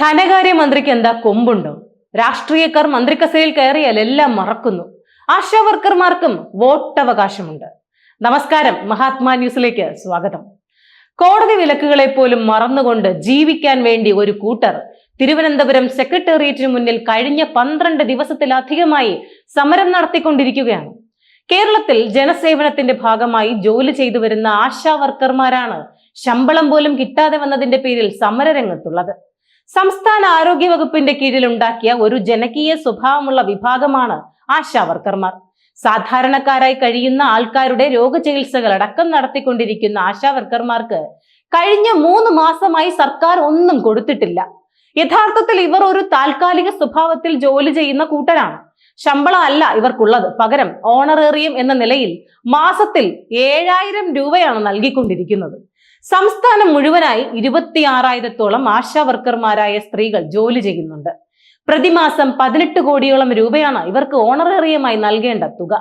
ധനകാര്യമന്ത്രിക്ക് എന്താ കൊമ്പുണ്ടോ? രാഷ്ട്രീയക്കാർ മന്ത്രിക്കസയിൽ കയറിയാൽ എല്ലാം മറക്കുന്നു. ആശാ വർക്കർമാർക്കും വോട്ടവകാശമുണ്ട്. നമസ്കാരം മഹാത്മാ ന്യൂസിലേക്ക് സ്വാഗതം. കോടതി വിലക്കുകളെ പോലും മറന്നുകൊണ്ട് ജീവിക്കാൻ വേണ്ടി ഒരു കൂട്ടർ തിരുവനന്തപുരം സെക്രട്ടേറിയറ്റിന് മുന്നിൽ കഴിഞ്ഞ പന്ത്രണ്ട് ദിവസത്തിലധികമായി സമരം നടത്തിക്കൊണ്ടിരിക്കുകയാണ്. കേരളത്തിൽ ജനസേവനത്തിന്റെ ഭാഗമായി ജോലി ചെയ്തു വരുന്ന ആശാ വർക്കർമാരാണ് ശമ്പളം പോലും കിട്ടാതെ വന്നതിന്റെ പേരിൽ സമരരംഗത്തുള്ളത്. സംസ്ഥാന ആരോഗ്യ വകുപ്പിന്റെ കീഴിൽ ഉണ്ടാക്കിയ ഒരു ജനകീയ സ്വഭാവമുള്ള വിഭാഗമാണ് ആശാവർക്കർമാർ. സാധാരണക്കാരായി കഴിയുന്ന ആൾക്കാരുടെ രോഗചികിത്സകൾ അടക്കം നടത്തിക്കൊണ്ടിരിക്കുന്ന ആശാവർക്കർമാർക്ക് കഴിഞ്ഞ മൂന്ന് മാസമായി സർക്കാർ ഒന്നും കൊടുത്തിട്ടില്ല. യഥാർത്ഥത്തിൽ ഇവർ ഒരു താൽക്കാലിക സ്വഭാവത്തിൽ ജോലി ചെയ്യുന്ന കൂട്ടരാണ്. ശമ്പളം അല്ല ഇവർക്കുള്ളത്. പകരം ഓണറേറിയം എന്ന നിലയിൽ മാസത്തിൽ ഏഴായിരം രൂപയാണ് നൽകിക്കൊണ്ടിരിക്കുന്നത്. സംസ്ഥാനം മുഴുവനായി ഇരുപത്തിയാറായിരത്തോളം ആശാ വർക്കർമാരായ സ്ത്രീകൾ ജോലി ചെയ്യുന്നുണ്ട്. പ്രതിമാസം പതിനെട്ട് കോടിയോളം രൂപയാണ് ഇവർക്ക് ഓണറേറിയമായി നൽകേണ്ട തുക.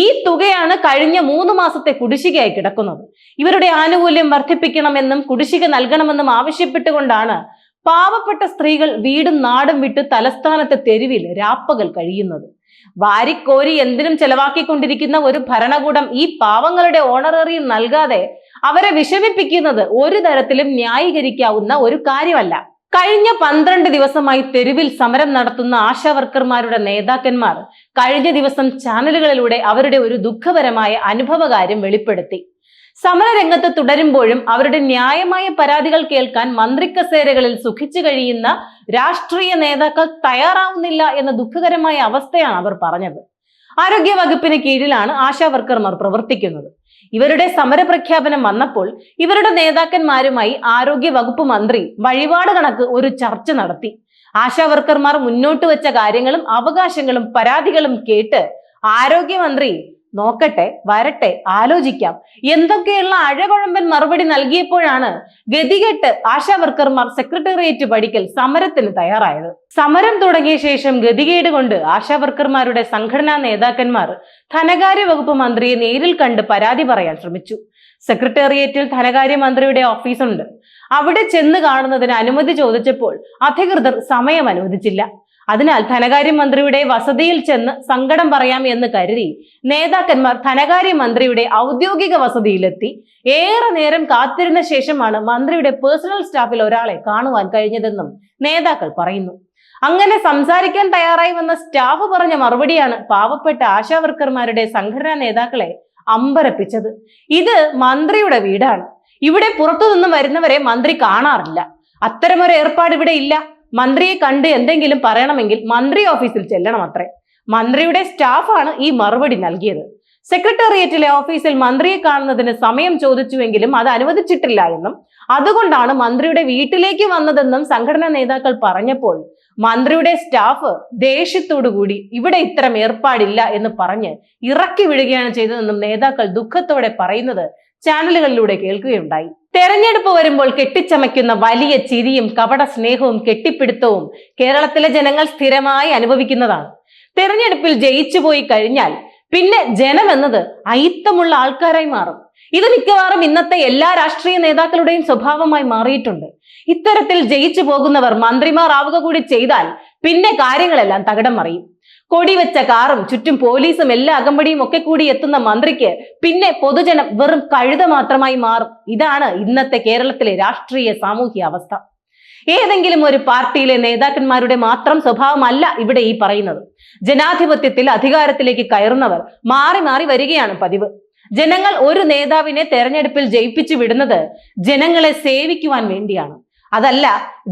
ഈ തുകയാണ് കഴിഞ്ഞ മൂന്ന് മാസത്തെ കുടിശ്ശികയായി കിടക്കുന്നത്. ഇവരുടെ ആനുകൂല്യം വർദ്ധിപ്പിക്കണമെന്നും കുടിശ്ശിക നൽകണമെന്നും ആവശ്യപ്പെട്ടുകൊണ്ടാണ് പാവപ്പെട്ട സ്ത്രീകൾ വീടും നാടും വിട്ട് തലസ്ഥാനത്തെ തെരുവിൽ രാപ്പകൽ കഴിയുന്നത്. വാരിക്കോരി എന്തിനും ചെലവാക്കിക്കൊണ്ടിരിക്കുന്ന ഒരു ഭരണകൂടം ഈ പാവങ്ങളുടെ ഓണറേറിയം നൽകാതെ അവരെ വിഷമിപ്പിക്കുന്നത് ഒരു തരത്തിലും ന്യായീകരിക്കാവുന്ന ഒരു കാര്യമല്ല. കഴിഞ്ഞ പന്ത്രണ്ട് ദിവസമായി തെരുവിൽ സമരം നടത്തുന്ന ആശാവർക്കർമാരുടെ നേതാക്കന്മാർ കഴിഞ്ഞ ദിവസം ചാനലുകളിലൂടെ അവരുടെ ഒരു ദുഃഖപരമായ അനുഭവകാര്യം വെളിപ്പെടുത്തി. സമരരംഗത്ത് തുടരുമ്പോഴും അവരുടെ ന്യായമായ പരാതികൾ കേൾക്കാൻ മന്ത്രിക്കസേരകളിൽ സുഖിച്ചു കഴിയുന്ന രാഷ്ട്രീയ നേതാക്കൾ തയ്യാറാവുന്നില്ല എന്ന ദുഃഖകരമായ അവസ്ഥയാണ് അവർ പറഞ്ഞത്. ആരോഗ്യ വകുപ്പിന് കീഴിലാണ് ആശാവർക്കർമാർ പ്രവർത്തിക്കുന്നത്. ഇവരുടെ സമരപ്രഖ്യാപനം വന്നപ്പോൾ ഇവരുടെ നേതാക്കന്മാരുമായി ആരോഗ്യ വകുപ്പ് മന്ത്രി വഴിപാട് കണക്ക് ഒരു ചർച്ച നടത്തി. ആശാ വർക്കർമാർ മുന്നോട്ട് വെച്ച കാര്യങ്ങളും അവകാശങ്ങളും പരാതികളും കേട്ട് ആരോഗ്യമന്ത്രി നോക്കട്ടെ വരട്ടെ ആലോചിക്കാം. എന്തൊക്കെയുള്ള അഴകുഴമ്പൻ മറുപടി നൽകിയപ്പോഴാണ് ഗതികെട്ട് ആശാ വർക്കർമാർ സെക്രട്ടേറിയറ്റ് പഠിക്കൽ സമരത്തിന് തയ്യാറായത്. സമരം തുടങ്ങിയ ശേഷം ഗതികേട് കൊണ്ട് ആശാ വർക്കർമാരുടെ സംഘടനാ നേതാക്കന്മാർ ധനകാര്യ വകുപ്പ് മന്ത്രിയെ നേരിൽ കണ്ട് പരാതി പറയാൻ ശ്രമിച്ചു. സെക്രട്ടേറിയറ്റിൽ ധനകാര്യ മന്ത്രിയുടെ ഓഫീസുണ്ട് അവിടെ ചെന്ന് കാണുന്നതിന് അനുമതി ചോദിച്ചപ്പോൾ അധികൃതർ സമയം അനുവദിച്ചില്ല. അതിനാൽ ധനകാര്യമന്ത്രിയുടെ വസതിയിൽ ചെന്ന് സങ്കടം പറയാം എന്ന് കരുതി നേതാക്കന്മാർ ധനകാര്യമന്ത്രിയുടെ ഔദ്യോഗിക വസതിയിലെത്തി. ഏറെ നേരം കാത്തിരുന്ന ശേഷമാണ് മന്ത്രിയുടെ പേഴ്സണൽ സ്റ്റാഫിൽ ഒരാളെ കാണുവാൻ കഴിഞ്ഞതെന്നും നേതാക്കൾ പറയുന്നു. അങ്ങനെ സംസാരിക്കാൻ തയ്യാറായി വന്ന സ്റ്റാഫ് പറഞ്ഞ മറുപടിയാണ് പാവപ്പെട്ട ആശാവർക്കർമാരുടെ സംഘടനാ നേതാക്കളെ അമ്പരപ്പിച്ചത്. ഇത് മന്ത്രിയുടെ വീടാണ്. ഇവിടെ പുറത്തുനിന്നും വരുന്നവരെ മന്ത്രി കാണാറില്ല. അത്തരമൊരു ഏർപ്പാട് ഇവിടെ ഇല്ല. മന്ത്രിയെ കണ്ട് എന്തെങ്കിലും പറയണമെങ്കിൽ മന്ത്രി ഓഫീസിൽ ചെല്ലണം അത്രേ. മന്ത്രിയുടെ സ്റ്റാഫാണ് ഈ മറുപടി നൽകിയത്. സെക്രട്ടേറിയറ്റിലെ ഓഫീസിൽ മന്ത്രിയെ കാണുന്നതിന് സമയം ചോദിച്ചുവെങ്കിലും അത് അനുവദിച്ചിട്ടില്ല എന്നും അതുകൊണ്ടാണ് മന്ത്രിയുടെ വീട്ടിലേക്ക് വന്നതെന്നും സംഘടനാ നേതാക്കൾ പറഞ്ഞപ്പോൾ മന്ത്രിയുടെ സ്റ്റാഫ് ദേഷ്യത്തോടു കൂടി ഇവിടെ ഇത്തരം ഏർപ്പാടില്ല എന്ന് പറഞ്ഞ് ഇറക്കി വിടുകയാണ് ചെയ്തതെന്നും നേതാക്കൾ ദുഃഖത്തോടെ പറയുന്നത് ചാനലുകളിലൂടെ കേൾക്കുകയുണ്ടായി. തെരഞ്ഞെടുപ്പ് വരുമ്പോൾ കെട്ടിച്ചമയ്ക്കുന്ന വലിയ ചിരിയും കപട സ്നേഹവും കെട്ടിപ്പിടുത്തവും കേരളത്തിലെ ജനങ്ങൾ സ്ഥിരമായി അനുഭവിക്കുന്നതാണ്. തെരഞ്ഞെടുപ്പിൽ ജയിച്ചു പോയി കഴിഞ്ഞാൽ പിന്നെ ജനം എന്നത് അയിത്തമുള്ള ആൾക്കാരായി മാറും. ഇത് മിക്കവാറും ഇന്നത്തെ എല്ലാ രാഷ്ട്രീയ നേതാക്കളുടെയും സ്വഭാവമായി മാറിയിട്ടുണ്ട്. ഇത്തരത്തിൽ ജയിച്ചു പോകുന്നവർ മന്ത്രിമാർ ആവുക കൂടി ചെയ്താൽ പിന്നെ കാര്യങ്ങളെല്ലാം തകിടം മറിയും. കൊടി വെച്ച കാറും ചുറ്റും പോലീസും എല്ലാ അകമ്പടിയും ഒക്കെ കൂടി എത്തുന്ന മന്ത്രിക്ക് പിന്നെ പൊതുജനം വെറും കഴുത മാത്രമായി മാറും. ഇതാണ് ഇന്നത്തെ കേരളത്തിലെ രാഷ്ട്രീയ സാമൂഹ്യ അവസ്ഥ. ഏതെങ്കിലും ഒരു പാർട്ടിയിലെ നേതാക്കന്മാരുടെ മാത്രം സ്വഭാവമല്ല ഇവിടെ ഈ പറയുന്നത്. ജനാധിപത്യത്തിൽ അധികാരത്തിലേക്ക് കയറുന്നവർ മാറി മാറി വരികയാണ് പതിവ്. ജനങ്ങൾ ഒരു നേതാവിനെ തെരഞ്ഞെടുപ്പിൽ ജയിപ്പിച്ചു വിടുന്നത് ജനങ്ങളെ സേവിക്കുവാൻ വേണ്ടിയാണ്. അതല്ല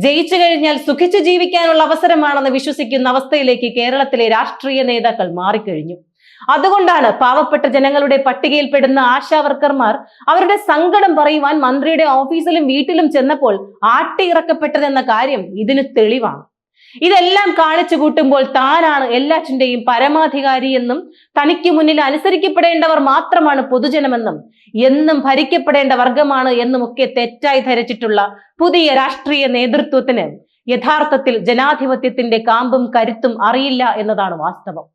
ജയിച്ചു കഴിഞ്ഞാൽ സുഖിച്ചു ജീവിക്കാനുള്ള അവസരമാണെന്ന് വിശ്വസിക്കുന്ന അവസ്ഥയിലേക്ക് കേരളത്തിലെ രാഷ്ട്രീയ നേതാക്കൾ മാറിക്കഴിഞ്ഞു. അതുകൊണ്ടാണ് പാവപ്പെട്ട ജനങ്ങളുടെ പട്ടികയിൽപ്പെടുന്ന ആശാവർക്കർമാർ അവരുടെ സങ്കടം പറയുവാൻ മന്ത്രിയുടെ ഓഫീസിലും വീട്ടിലും ചെന്നപ്പോൾ ആട്ടിയിറക്കപ്പെട്ടതെന്ന കാര്യം ഇതിന് തെളിവാണ്. ഇതെല്ലാം കാണിച്ചു കൂട്ടുമ്പോൾ താനാണ് എല്ലാറ്റിന്റെയും പരമാധികാരി എന്നും തനിക്ക് മുന്നിൽ അനുസരിക്കപ്പെടേണ്ടവർ മാത്രമാണ് പൊതുജനമെന്നും എന്നും ഭരിക്കപ്പെടേണ്ട വർഗമാണ് എന്നുമൊക്കെ തെറ്റായി ധരിച്ചിട്ടുള്ള പുതിയ രാഷ്ട്രീയ നേതൃത്വത്തിന് യഥാർത്ഥത്തിൽ ജനാധിപത്യത്തിന്റെ കാമ്പും കരുത്തും അറിയില്ല എന്നതാണ് വാസ്തവം.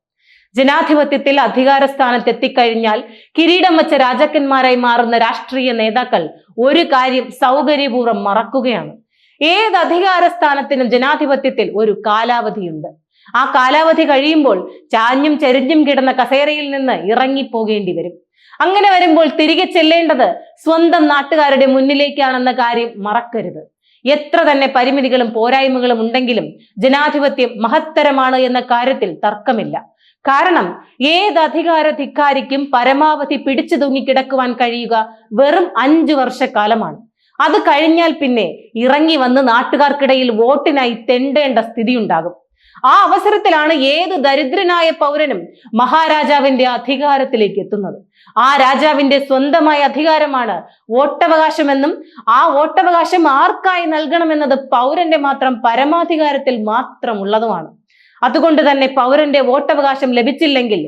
ജനാധിപത്യത്തിൽ അധികാര സ്ഥാനത്ത് എത്തിക്കഴിഞ്ഞാൽ കിരീടം വച്ച രാജാക്കന്മാരായി മാറുന്ന രാഷ്ട്രീയ നേതാക്കൾ ഒരു കാര്യം സൗകര്യപൂർവം മറക്കുകയാണ്. ഏത് അധികാര സ്ഥാനത്തിനും ജനാധിപത്യത്തിൽ ഒരു കാലാവധിയുണ്ട്. ആ കാലാവധി കഴിയുമ്പോൾ ചാഞ്ഞും ചരിഞ്ഞും കിടന്ന കസേരയിൽ നിന്ന് ഇറങ്ങിപ്പോകേണ്ടി വരും. അങ്ങനെ വരുമ്പോൾ തിരികെ ചെല്ലേണ്ടത് സ്വന്തം നാട്ടുകാരുടെ മുന്നിലേക്കാണെന്ന കാര്യം മറക്കരുത്. എത്ര തന്നെ പരിമിതികളും പോരായ്മകളും ഉണ്ടെങ്കിലും ജനാധിപത്യം മഹത്തരമാണ് എന്ന കാര്യത്തിൽ തർക്കമില്ല. കാരണം ഏത് അധികാര ധിക്കാരിക്കും പരമാവധി പിടിച്ചു തൂങ്ങിക്കിടക്കുവാൻ കഴിയുക വെറും അഞ്ചു വർഷക്കാലമാണ്. അത് കഴിഞ്ഞാൽ പിന്നെ ഇറങ്ങി വന്ന് നാട്ടുകാർക്കിടയിൽ വോട്ടിനായി തെണ്ടേണ്ട സ്ഥിതി ഉണ്ടാകും ആ അവസരത്തിലാണ് ഏത് ദരിദ്രനായ പൗരനും മഹാരാജാവിന്റെ അധികാരത്തിലേക്ക് എത്തുന്നത്. ആ രാജാവിന്റെ സ്വന്തമായ അധികാരമാണ് വോട്ടവകാശമെന്നും ആ വോട്ടവകാശം ആർക്കായി നൽകണമെന്നത് പൗരന്റെ മാത്രം പരമാധികാരത്തിൽ മാത്രമുള്ളതുമാണ്. അതുകൊണ്ട് തന്നെ പൗരന്റെ വോട്ടവകാശം ലഭിച്ചില്ലെങ്കിൽ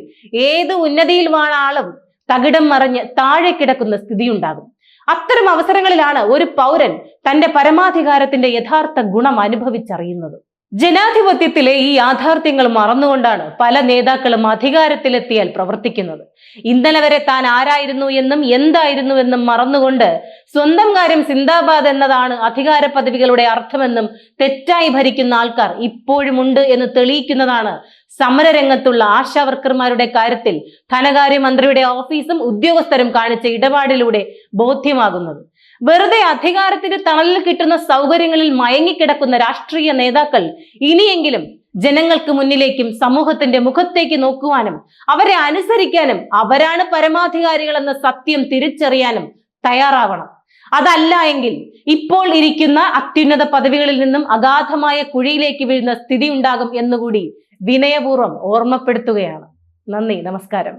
ഏത് ഉന്നതിയിൽ വാണ ആളും തകിടം മറിഞ്ഞ് താഴെ കിടക്കുന്ന സ്ഥിതിയുണ്ടാകും. അത്തരം അവസരങ്ങളിലാണ് ഒരു പൗരൻ തന്റെ പരമാധികാരത്തിന്റെ യഥാർത്ഥ ഗുണം അനുഭവിച്ചറിയുന്നത്. ജനാധിപത്യത്തിലെ ഈ യാഥാർത്ഥ്യങ്ങൾ മറന്നുകൊണ്ടാണ് പല നേതാക്കളും അധികാരത്തിലെത്തിയാൽ പ്രവർത്തിക്കുന്നത്. ഇന്നലെ വരെ താൻ ആരായിരുന്നു എന്നും എന്തായിരുന്നു എന്നും മറന്നുകൊണ്ട് സ്വന്തം കാര്യം സിന്ദാബാദ് എന്നതാണ് അധികാര പദവികളുടെ അർത്ഥമെന്നും തെറ്റായി ഭരിക്കുന്ന ആൾക്കാർ ഇപ്പോഴുമുണ്ട് എന്ന് തെളിയിക്കുന്നതാണ് സമരരംഗത്തുള്ള ആശാവർക്കർമാരുടെ കാര്യത്തിൽ ധനകാര്യമന്ത്രിയുടെ ഓഫീസും ഉദ്യോഗസ്ഥരും കാണിച്ച ഇടപാടിലൂടെ ബോധ്യമാകുന്നത്. വെറുതെ അധികാരത്തിന്റെ തണലിൽ കിട്ടുന്ന സൗകര്യങ്ങളിൽ മയങ്ങിക്കിടക്കുന്ന രാഷ്ട്രീയ നേതാക്കൾ ഇനിയെങ്കിലും ജനങ്ങൾക്ക് മുന്നിലേക്കും സമൂഹത്തിന്റെ മുഖത്തേക്ക് നോക്കുവാനും അവരെ അനുസരിക്കാനും അവരാണ് പരമാധികാരികളെന്ന സത്യം തിരിച്ചറിയാനും തയ്യാറാവണം. അതല്ല എങ്കിൽ ഇപ്പോൾ ഇരിക്കുന്ന അത്യുന്നത പദവികളിൽ നിന്നും അഗാധമായ കുഴിയിലേക്ക് വീഴുന്ന സ്ഥിതി ഉണ്ടാകും എന്നുകൂടി വിനയപൂർവം ഓർമ്മപ്പെടുത്തുകയാണ്. നന്ദി നമസ്കാരം.